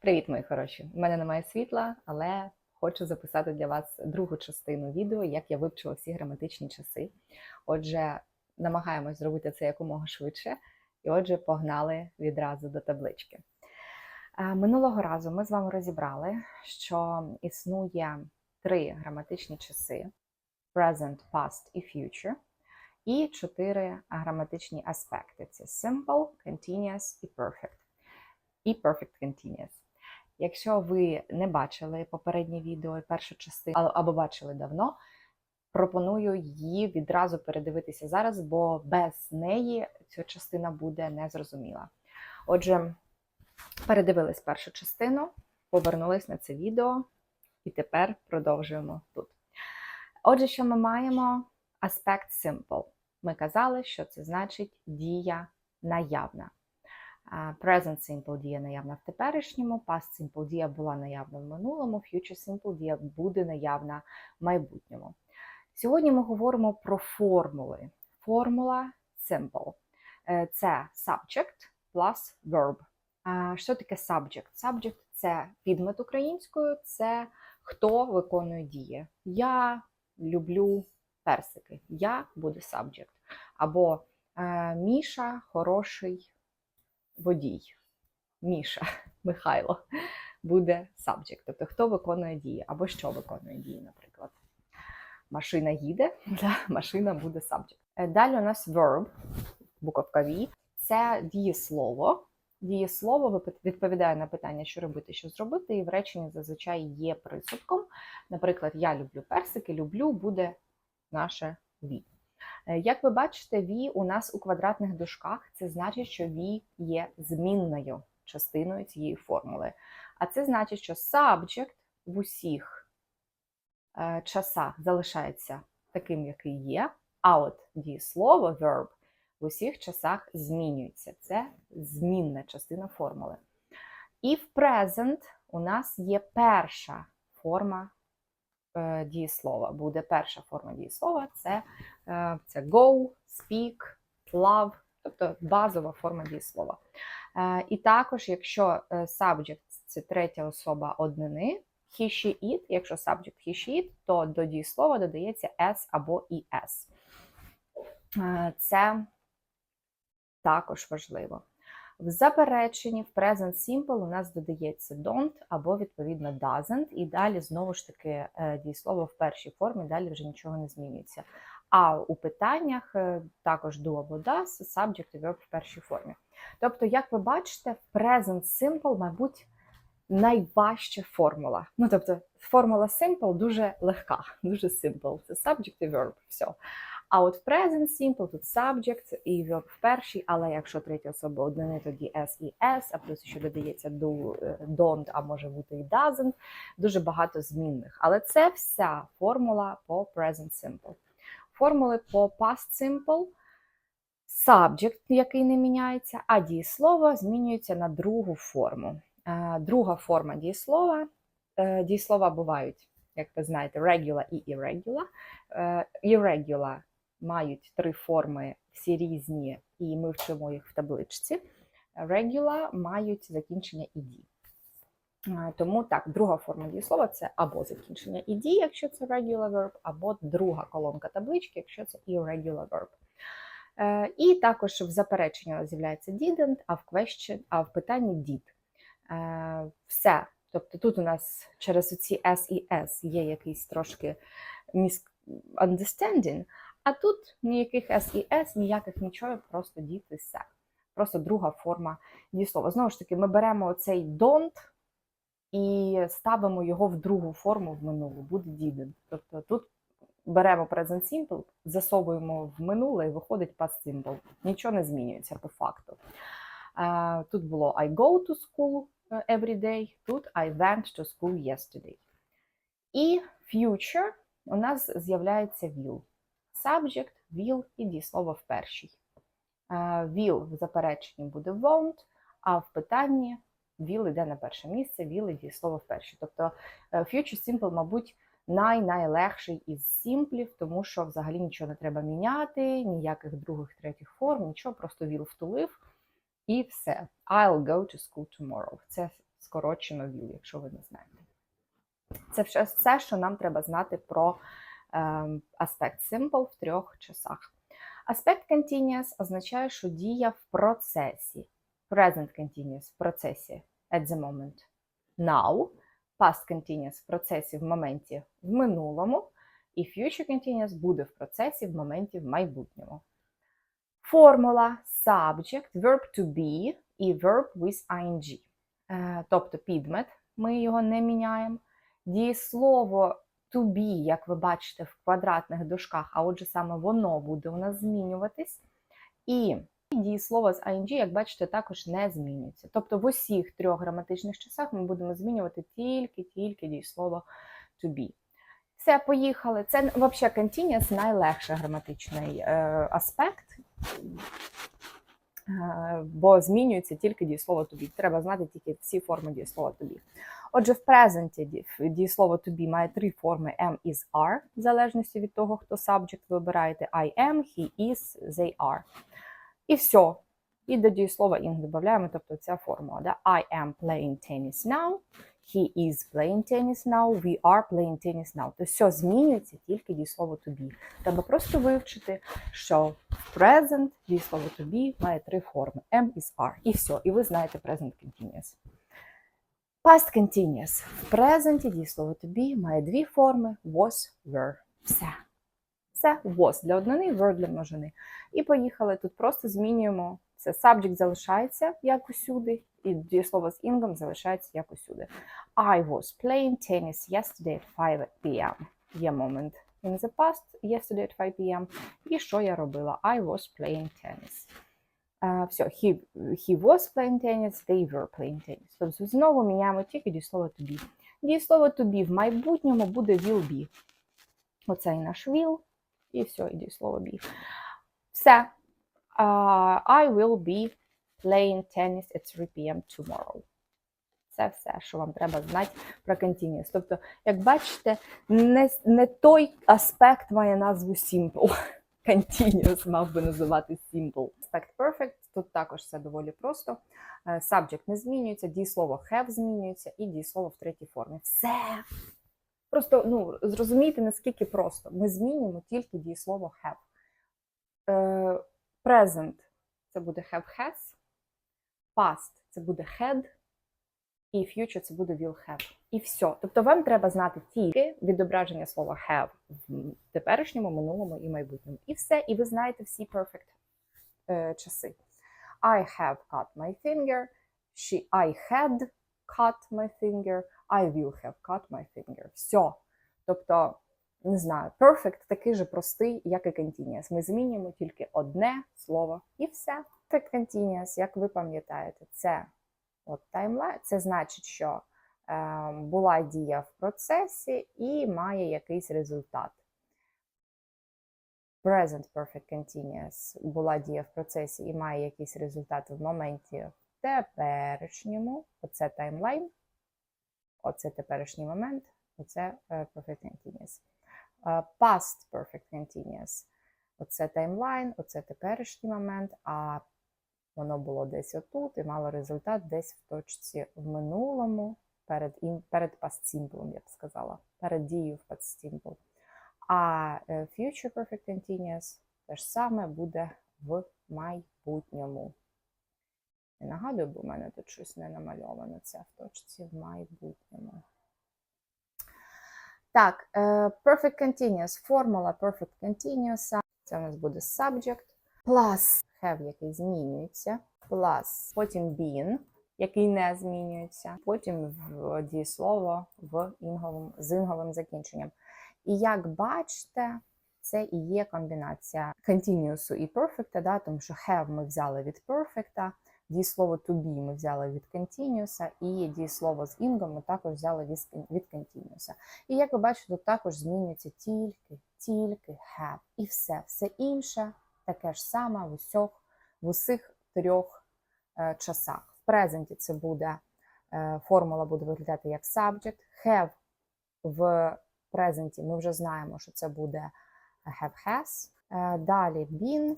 Привіт, мої хороші! У мене немає світла, але хочу записати для вас другу частину відео, як я вивчила всі граматичні часи. Отже, намагаємось зробити це якомога швидше. І отже, погнали відразу до таблички. Е, Минулого разу ми з вами розібрали, що існує три граматичні часи: present, past і future, і чотири граматичні аспекти: це simple, continuous і perfect. І perfect continuous. Якщо ви не бачили попереднє відео і першу частину або бачили давно, пропоную її відразу передивитися зараз, бо без неї ця частина буде незрозуміла. Отже, передивились першу частину, повернулись на це відео, і тепер продовжуємо тут. Отже, що ми маємо? Аспект simple. Ми казали, що це значить дія наявна. Present simple дія наявна в теперішньому, past simple дія була наявна в минулому, future simple дія буде наявна в майбутньому. Сьогодні ми говоримо про формули. Формула simple. Е, Це subject plus verb. Що таке subject? Subject – це підмет українською, це хто виконує дії. Я люблю персики. Я буде subject. Або е, Міша хороший водій. Міша, Михайло буде subject. Тобто хто виконує дії, або що виконує дії, наприклад. Машина їде, да, машина буде subject. Е, Далі у нас verb, буковка V, це дієслово. Дієслово відповідає на питання, що робити, що зробити, і в реченні зазвичай є присудком. Наприклад, я люблю персики, люблю буде наше V. Е, Як ви бачите, V у нас у квадратних дужках, це значить, що V є змінною частиною цієї формули. А це значить, що subject в усіх е, часах залишається таким, який є, а от дієслово verb в усіх часах змінюється. Це змінна частина формули. І в present у нас є перша форма е, дієслова. Буде перша форма дієслова це, це go, speak, love, тобто базова форма дієслова. Е, і також, якщо е, subject це третя особа однини, he, she, it, якщо subject he, she, it, то до дієслова додається s або es. Е, Це також важливо. В запереченні в present simple у нас додається don't або відповідно doesn't, і далі знову ж таки е, дієслово в першій формі, далі вже нічого не змінюється. А у питаннях е, також do або does, subject і verb в першій формі. Тобто, як ви бачите, present simple, мабуть, найважча формула. Ну, тобто, формула simple дуже легка, дуже simple. Це subject і verb, все. А от present simple тут subject і verb в першій, але якщо третя особа однини, тоді S і S, а плюс ще додається do, е, don't, а може бути і doesn't. Дуже багато змінних. Але це вся формула по present simple. Формули по past simple subject, який не міняється, а дієслово змінюється на другу форму. Е, Друга форма дієслова. е, Дієслова бувають, як ви знаєте, regular і irregular. Е, Irregular мають три форми, всі різні, і ми вчимо їх в табличці. Regular мають закінчення «ed». Тому так, друга форма дієслова це або закінчення «ed», якщо це regular verb, або друга колонка таблички, якщо це irregular verb. Е, І також в запереченні з'являється didn't, а в question, а в питанні did. Е, Все. Тобто тут у нас через ці S і S є якийсь трошки misunderstanding, а тут ніяких S і S, ніяких нічого, просто did і все. Просто друга форма дієслова. Знову ж таки, ми беремо цей don't і ставимо його в другу форму в минулу, буде didn't. Тобто тут беремо present simple, засовуємо в минуле і виходить past simple. Нічого не змінюється по факту. Е, Тут було I go to school е, every day, тут I went to school yesterday. І future у нас з'являється will. Subject, will і дієслово в першій. Е, Will в запереченні буде won't, а в питанні will йде на перше місце, will і дієслово в першій. Тобто е, future simple, мабуть, най-найлегший із симплів, тому що взагалі нічого не треба міняти, ніяких других, третіх форм, нічого, просто will втулив і все. I'll go to school tomorrow. Це скорочено will, якщо ви не знаєте. Це все, що нам треба знати про ем, аспект simple в трьох часах. Аспект continuous означає, що дія в процесі. Present continuous в процесі at the moment. Now. Past continuous в процесі в моменті в минулому. І future continuous буде в процесі в моменті в майбутньому. Формула subject, verb to be і verb with ing. Е, Тобто підмет, ми його не міняємо. Дієслово to be, як ви бачите, в квадратних дужках, а отже, саме воно буде у нас змінюватись. І дієслово з ing, як бачите, також не змінюється. Тобто в усіх трьох граматичних часах ми будемо змінювати тільки-тільки дієслово to be. Все, поїхали. Це взагалі continuous найлегший граматичний е, аспект, е, бо змінюється тільки дієслово to be. Треба знати тільки всі форми дієслова to be. Отже, в презенті ді- дієслово to be має три форми am, is, are, в залежності від того, хто subject вибираєте. I am, he is, they are. І все. І до дієслова ing додаємо, тобто ця формула. Да? I am playing tennis now. He is playing tennis now. We are playing tennis now. Тобто все змінюється тільки дієслово to be. Треба просто вивчити, що present дієслово to be має три форми: am, is, are. І все. І ви знаєте present continuous. Past continuous. В презенті дієслово to be має дві форми: was, were. Все. Це was для однини, were для множини. І поїхали. Тут просто змінюємо це. Subject залишається як усюди, і дієслово з інгом залишається як усюди. I was playing tennis yesterday at 5 p.m. Є момент in the past, yesterday at 5 p.m. І що я робила? I was playing tennis. Uh, все, he, he was playing tennis, they were playing tennis. Тобто знову міняємо тільки дієслово to be. Дієслово to be в майбутньому буде will be. Оцей наш will, і все, і дієслово be. Все. Uh, I will be playing tennis at 3 p.m. tomorrow. Це все, що вам треба знати про continuous. Тобто, як бачите, не, не той аспект має назву simple. Continuous мав би називати simple. Аспект perfect, тут також все доволі просто. Е, Subject не змінюється, дієслово have змінюється і дієслово в третій формі. Все. Просто ну, зрозумійте, наскільки просто. Ми змінюємо тільки дієслово have. Е, Present це буде have has, past це буде had, і future це буде will have. І все. Тобто вам треба знати тільки відображення слова have в теперішньому, минулому і майбутньому. І все, і ви знаєте всі perfect е, часи. I have cut my finger. She, I had cut my finger. I will have cut my finger. Все. Тобто, не знаю, perfect такий же простий, як і continuous. Ми змінюємо тільки одне слово і все. Perfect continuous, як ви пам'ятаєте, це от таймлайн. Це значить, що е, була дія в процесі і має якийсь результат. Present Perfect Continuous була дія в процесі і має якийсь результат в моменті теперішньому. Оце таймлайн. Оце теперішній момент. Оце е, Perfect Continuous. Е, Past Perfect Continuous. Оце таймлайн, оце теперішній момент, а воно було десь отут і мало результат десь в точці в минулому, перед, перед past simple, я б сказала, перед дією в past simple. А е, future perfect continuous те ж саме буде в майбутньому. Не нагадую, бо в мене тут щось не намальовано. Це в точці в майбутньому. Так, е, perfect continuous, формула perfect continuous. Це у нас буде subject. Plus have, який змінюється. Plus потім been, який не змінюється. Потім дієслово в інговим, з інговим закінченням. І як бачите, це і є комбінація continuous і perfect, да, тому що have ми взяли від perfect, дієслово to be ми взяли від continuous, і дієслово з інгом ми також взяли від, від continuous. І як ви бачите, тут також змінюється тільки, тільки have. І все. Все інше таке ж саме в усіх, в усіх трьох е, часах. В презенті це буде е, формула буде виглядати як subject. Have в презенті ми вже знаємо, що це буде have has. Е, Далі been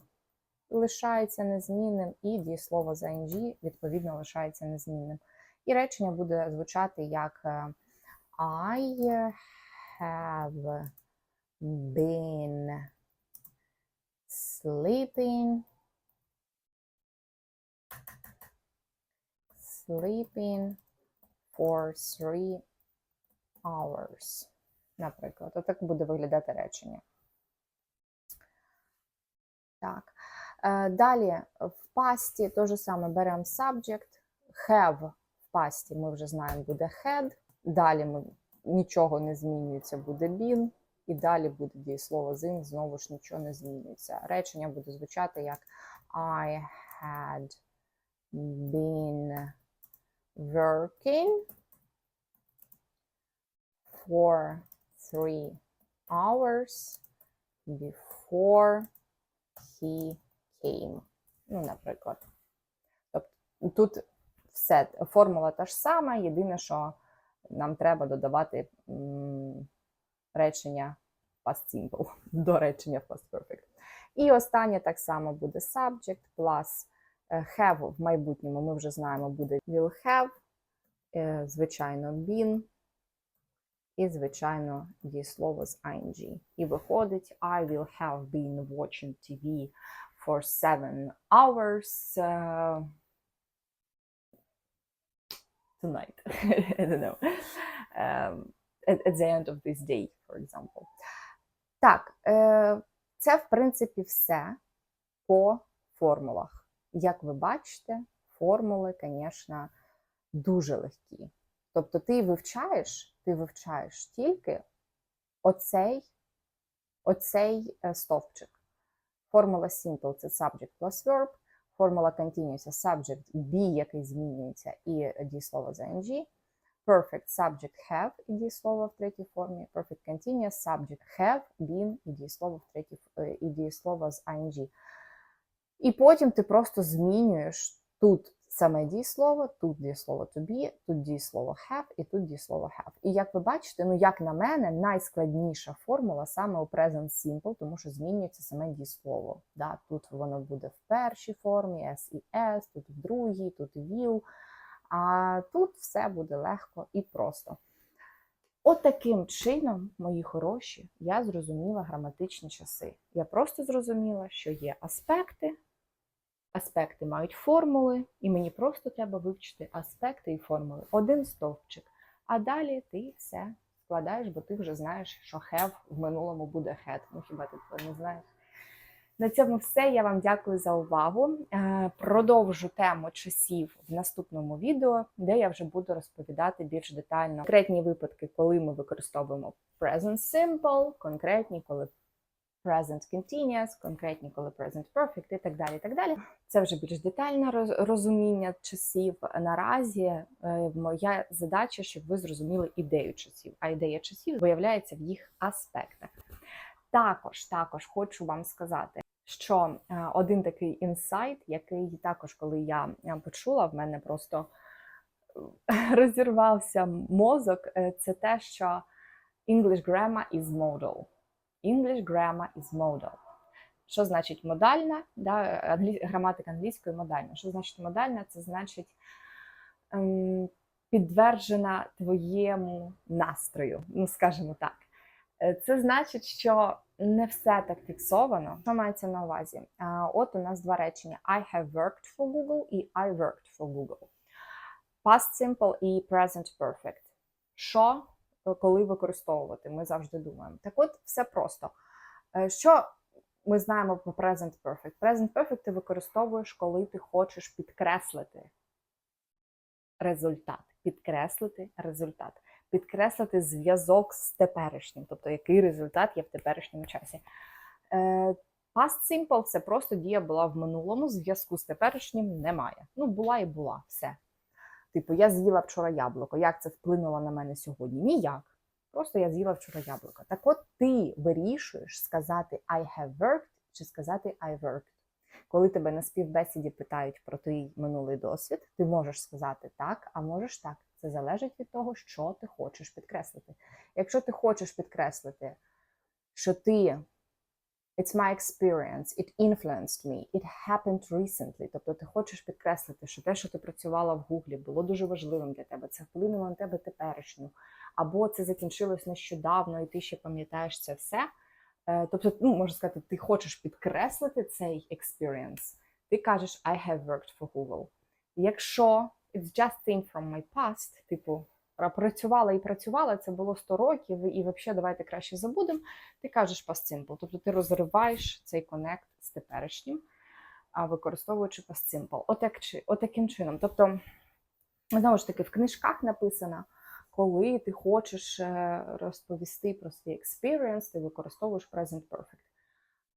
лишається незмінним, і дієслово за ing відповідно лишається незмінним. І речення буде звучати як е, I have been sleeping sleeping for three hours. Наприклад, отак буде виглядати речення. Так. Е, Далі в пасті те ж саме беремо subject. Have в пасті ми вже знаємо буде had. Далі ми, нічого не змінюється, буде been. І далі буде дієслово зин, знову ж нічого не змінюється. Речення буде звучати як I had been working for three hours before he came. Ну, наприклад. Тобто тут все, формула та ж сама, єдине, що нам треба додавати м, речення past simple до речення past perfect. І останнє так само буде subject plus е, have в майбутньому ми вже знаємо буде will have, е, звичайно, been, і, звичайно, дієслово з ing. І виходить I will have been watching TV for seven hours uh, tonight. I don't know. Um, at, at the end of this day, for example. Так, е, це, в принципі, все по формулах. Як ви бачите, формули, звісно, дуже легкі. Тобто ти вивчаєш, ти вивчаєш тільки оцей, оцей е, стовпчик. Формула simple це subject plus verb, формула continuous subject be, який змінюється, і дієслово за ing. Perfect subject have і дієслово в третій формі. Perfect continuous subject have, been і дієслово в третій е, і дієслово з ing. І потім ти просто змінюєш тут саме дієслово, тут дієслово to be, тут дієслово have і тут дієслово have. І як ви бачите, ну як на мене, найскладніша формула саме у present simple, тому що змінюється саме дієслово. Да? Тут воно буде в першій формі, S і S, тут в другій, тут will. А тут все буде легко і просто. От чином, мої хороші, я зрозуміла граматичні часи. Я просто зрозуміла, що є аспекти, аспекти мають формули, і мені просто треба вивчити аспекти і формули. Один стовпчик. А далі ти все складаєш, бо ти вже знаєш, що have в минулому буде had. Ну хіба ти цього не знаєш? На цьому все. Я вам дякую за увагу. Е, Продовжу тему часів в наступному відео, де я вже буду розповідати більш детально конкретні випадки, коли ми використовуємо present simple, конкретні, коли present continuous, конкретні, коли present perfect і так далі. і так далі. Це вже більш детальне роз- розуміння часів. Наразі е, моя задача, щоб ви зрозуміли ідею часів. А ідея часів виявляється в їх аспектах. Також, також хочу вам сказати, що е, один такий інсайт, який також, коли я е, почула, в мене просто розірвався мозок, це те, що English grammar is modal. English grammar is modal. Що значить модальна? Да, англі... Граматика англійської модальна. Що значить модальна? Це значить ем, підтверджена твоєму настрою, ну скажімо так. Е, Це значить, що не все так фіксовано. Що мається на увазі? От у нас два речення: I have worked for Google і I worked for Google. Past simple і present perfect. Що, коли використовувати? Ми завжди думаємо. Так от, все просто. Е, Що ми знаємо про present perfect? Present perfect ти використовуєш, коли ти хочеш підкреслити результат. Підкреслити результат підкреслити зв'язок з теперішнім, тобто який результат є в теперішньому часі. Е, Past simple це просто дія була в минулому, зв'язку з теперішнім немає. Ну, була і була, все. Типу, я з'їла вчора яблуко. Як це вплинуло на мене сьогодні? Ніяк. Просто я з'їла вчора яблуко. Так от ти вирішуєш сказати I have worked чи сказати I worked. Коли тебе на співбесіді питають про твій минулий досвід, ти можеш сказати так, а можеш так. Це залежить від того, що ти хочеш підкреслити. Якщо ти хочеш підкреслити, що ти It's my experience, it influenced me, it happened recently. Тобто ти хочеш підкреслити, що те, що ти працювала в Гуглі, було дуже важливим для тебе. Це вплинуло на тебе теперішню. Або це закінчилось нещодавно, і ти ще пам'ятаєш це все. Е, Тобто, ну, можна сказати, ти хочеш підкреслити цей experience. Ти кажеш I have worked for Google. Якщо it's just thing from my past, типу, працювала і працювала, це було 100 років, і взагалі давайте краще забудемо, ти кажеш past simple. Тобто ти розриваєш цей коннект з теперішнім, а використовуючи past simple. Отак, отаким чином. Тобто, знову ж таки, в книжках написано, коли ти хочеш е, розповісти про свій experience, ти використовуєш present perfect.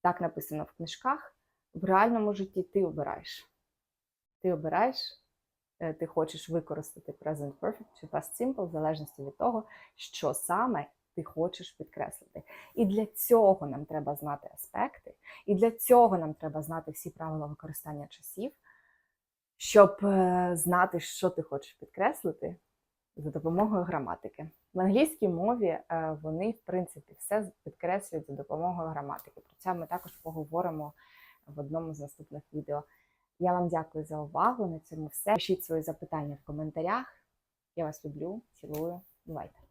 Так написано в книжках. В реальному житті ти обираєш. Ти обираєш, ти хочеш використати present perfect чи past simple, в залежності від того, що саме ти хочеш підкреслити. І для цього нам треба знати аспекти, і для цього нам треба знати всі правила використання часів, щоб е, знати, що ти хочеш підкреслити за допомогою граматики. В англійській мові е, вони, в принципі, все підкреслюють за допомогою граматики. Про це ми також поговоримо в одному з наступних відео. Я вам дякую за увагу. На цьому все. Пишіть свої запитання в коментарях. Я вас люблю, цілую. Бувайте!